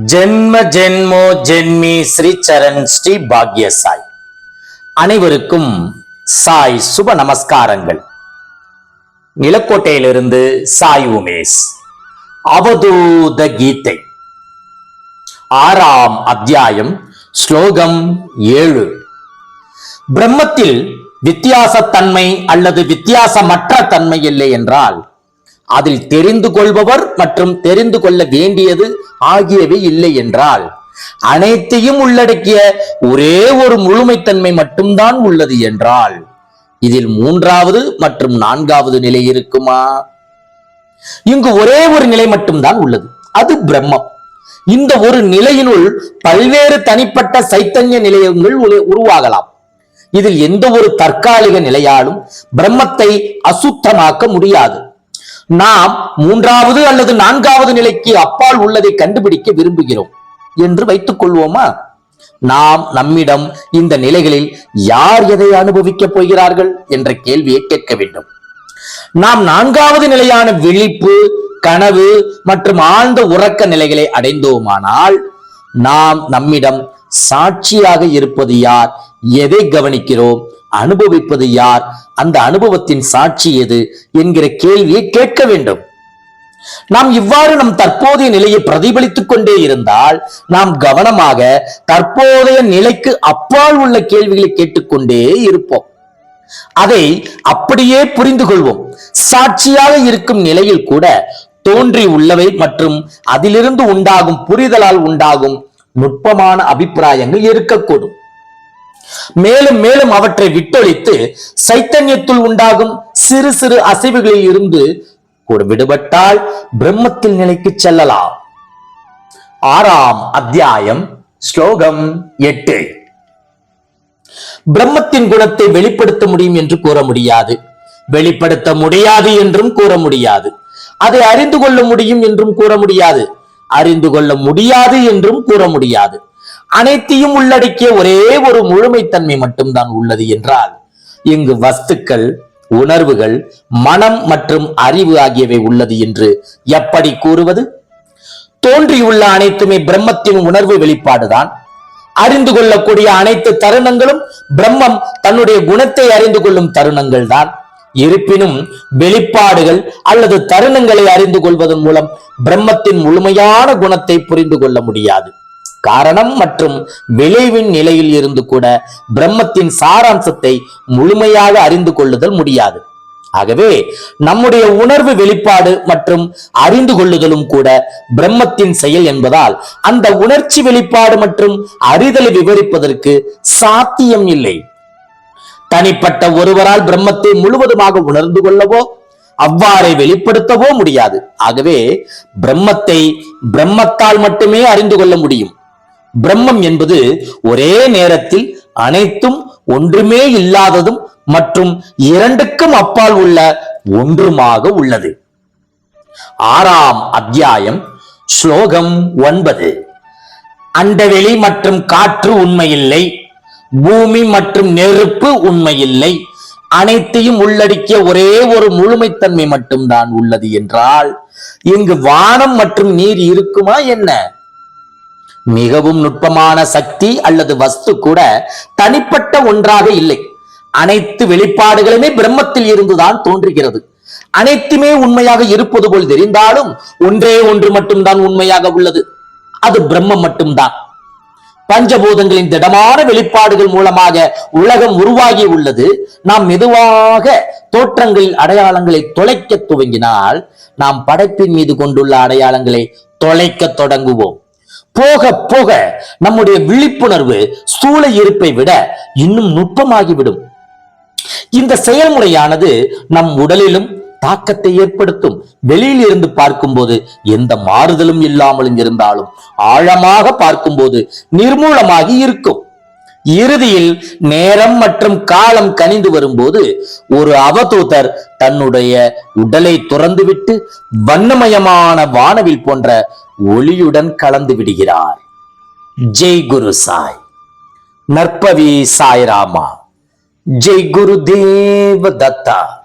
ஜென்ம ஜென்மோ ஜென்மி ஸ்ரீ சரண் ஸ்ரீ பாக்ய சாய் அனைவருக்கும் சாய் சுப நமஸ்காரங்கள். நிலக்கோட்டையிலிருந்து சாய் உமேஷ். அவதூத கீதை. ஆறாம் அத்தியாயம் ஸ்லோகம் ஏழு. பிரம்மத்தில் வித்தியாசத்தன்மை அல்லது வித்தியாசமற்ற தன்மை இல்லை என்றால் அதில் தெரிந்து கொள்பவர் மற்றும் தெரிந்து கொள்ள வேண்டியது ஆகியவை இல்லை என்றால் அனைத்தையும் உள்ளடக்கிய ஒரே ஒரு முழுமைத்தன்மை மட்டும்தான் உள்ளது என்றால் இதில் மூன்றாவது மற்றும் நான்காவது நிலை இருக்குமா? இங்கு ஒரே ஒரு நிலை மட்டும்தான் உள்ளது. அது பிரம்மம். இந்த ஒரு நிலையினுள் பல்வேறு தனிப்பட்ட சைத்தன்ய நிலையங்கள் உரு- உருவாகலாம். இதில் எந்த ஒரு தற்காலிக நிலையாலும் பிரம்மத்தை அசுத்தமாக்க முடியாது. நாம் மூன்றாவது அல்லது நான்காவது நிலைக்கு அப்பால் உள்ளதை கண்டுபிடிக்க விரும்புகிறோம். என்று வைத்துக் கொள்வோமா? நாம் நம்மிடம் இந்த நிலைகளில் யார் எதை அனுபவிக்கப் போகிறார்கள் என்ற கேள்வியை கேட்க வேண்டும். நாம் நான்காவது நிலையான விழிப்பு கனவு மற்றும் ஆழ்ந்த உறக்க நிலைகளை அடைந்தோமானால் நாம் நம்மிடம் சாட்சியாக இருப்பது யார் எதை கவனிக்கிறோம் அனுபவிப்பது யார்? அந்த அனுபவத்தின் சாட்சி எது? என்கிற கேள்வியை கேட்க வேண்டும். நாம் இவ்வாறு நம் தற்போதைய நிலையை பிரதிபலித்துக் கொண்டே இருந்தால் நாம் கவனமாக தற்போதைய நிலைக்கு அப்பால் உள்ள கேள்விகளை கேட்டுக்கொண்டே இருப்போம். அதை அப்படியே புரிந்து கொள்வோம். சாட்சியாக இருக்கும் நிலையில் கூட தோன்றி உள்ளவை மற்றும் அதிலிருந்து உண்டாகும் புரிதலால் உண்டாகும் நுட்பமான அபிப்பிராயங்கள் இருக்கக்கூடும். மேலும் மேலும் அவற்றை விட்டொழித்து சைத்தன்யத்துள் உண்டாகும் சிறு சிறு அசைவுகளில் இருந்து விடுபட்டால் பிரம்மத்தில் நிலைக்கு செல்லலாம். ஆறாம் அத்தியாயம் ஸ்லோகம் எட்டு. பிரம்மத்தின் குணத்தை வெளிப்படுத்த முடியும் என்று கூற முடியாது. வெளிப்படுத்த முடியாது என்றும் கூற முடியாது. அதை அறிந்து கொள்ள முடியும் என்றும் கூற முடியாது. அறிந்து கொள்ள முடியாது என்றும் கூற முடியாது. அனைத்தையும் உள்ளடக்கிய ஒரே ஒரு முழுமைத்தன்மை மட்டும்தான் உள்ளது என்றால் இங்கு வஸ்துக்கள் உணர்வுகள் மனம் மற்றும் அறிவு ஆகியவை உள்ளது என்று எப்படி கூறுவது? தோன்றியுள்ள அனைத்துமே பிரம்மத்தின் உணர்வு வெளிப்பாடுதான். அறிந்து கொள்ளக்கூடிய அனைத்து தருணங்களும் பிரம்மம் தன்னுடைய குணத்தை அறிந்து கொள்ளும் தருணங்கள் தான் இருப்பினும் வெளிப்பாடுகள் அல்லது தருணங்களை அறிந்து கொள்வதன் மூலம் பிரம்மத்தின் முழுமையான குணத்தை புரிந்து கொள்ள முடியாது. காரணம் மற்றும் விளைவின் நிலையில் இருந்து கூட பிரம்மத்தின் சாராம்சத்தை முழுமையாக அறிந்து கொள்ளுதல் முடியாது. ஆகவே நம்முடைய உணர்வு வெளிப்பாடு மற்றும் அறிந்து கொள்ளுதலும் கூட பிரம்மத்தின் செயல் என்பதால் அந்த உணர்ச்சி வெளிப்பாடு மற்றும் அறிதலை விவரிப்பதற்கு சாத்தியம் இல்லை. தனிப்பட்ட ஒருவரால் பிரம்மத்தை முழுவதுமாக உணர்ந்து கொள்ளவோ அவ்வாறே வெளிப்படுத்தவோ முடியாது. ஆகவே பிரம்மத்தை பிரம்மத்தால் மட்டுமே அறிந்து கொள்ள முடியும். பிரம்மம் என்பது ஒரே நேரத்தில் அனைத்தும் ஒன்றுமே இல்லாததும் மற்றும் இரண்டுக்கும் அப்பால் உள்ள ஒன்றுமாக உள்ளது. ஆறாம் அத்தியாயம் ஸ்லோகம் ஒன்பது. அண்டவெளி மற்றும் காற்று உண்மையில்லை பூமி மற்றும் நெருப்பு உண்மையில்லை அனைத்தையும் உள்ளடக்கிய ஒரே ஒரு முழுமைத்தன்மை மட்டும்தான் உள்ளது என்றால் இங்கு வானம் மற்றும் நீர் இருக்குமா என்ன? மிகவும் நுட்பமான சக்தி அல்லது வஸ்து கூட தனிப்பட்ட ஒன்றாக இல்லை. அனைத்து வெளிப்பாடுகளுமே பிரம்மத்தில் இருந்துதான் தோன்றுகிறது. அனைத்துமே உண்மையாக இருப்பது போல் தெரிந்தாலும் ஒன்றே ஒன்று மட்டும்தான் உண்மையாக உள்ளது. அது பிரம்மம் மட்டும்தான். பஞ்சபூதங்களின் திடமான வெளிப்பாடுகள் மூலமாக உலகம் உருவாகி உள்ளது. நாம் மெதுவாக தோற்றங்களில் அடையாளங்களை தொலைக்க துவங்கினால் நாம் படைப்பின் மீது கொண்டுள்ள அடையாளங்களை தொலைக்க தொடங்குவோம். போக போக நம்முடைய விழிப்புணர்வு ஸ்தூல இருப்பை விட இன்னும் நுட்பமாகிவிடும். இந்த செயல்முறையானது நம் உடலிலும் தாக்கத்தை ஏற்படுத்தும். வெளியில் இருந்து பார்க்கும்போது எந்த மாறுதலும் இல்லாமலும் இருந்தாலும் ஆழமாக பார்க்கும்போது நிர்மூலமாகி இருக்கும். இறுதியில் நேரம் மற்றும் காலம் கனிந்து வரும்போது ஒரு அவதூதர் தன்னுடைய உடலை துறந்துவிட்டு வண்ணமயமான வானவில் போன்ற ஒளியுடன் கலந்து விடுகிறார். ஜெய் குரு சாய். நற்பவி சாய்ராமா. ஜெய் குரு தேவ தத்தா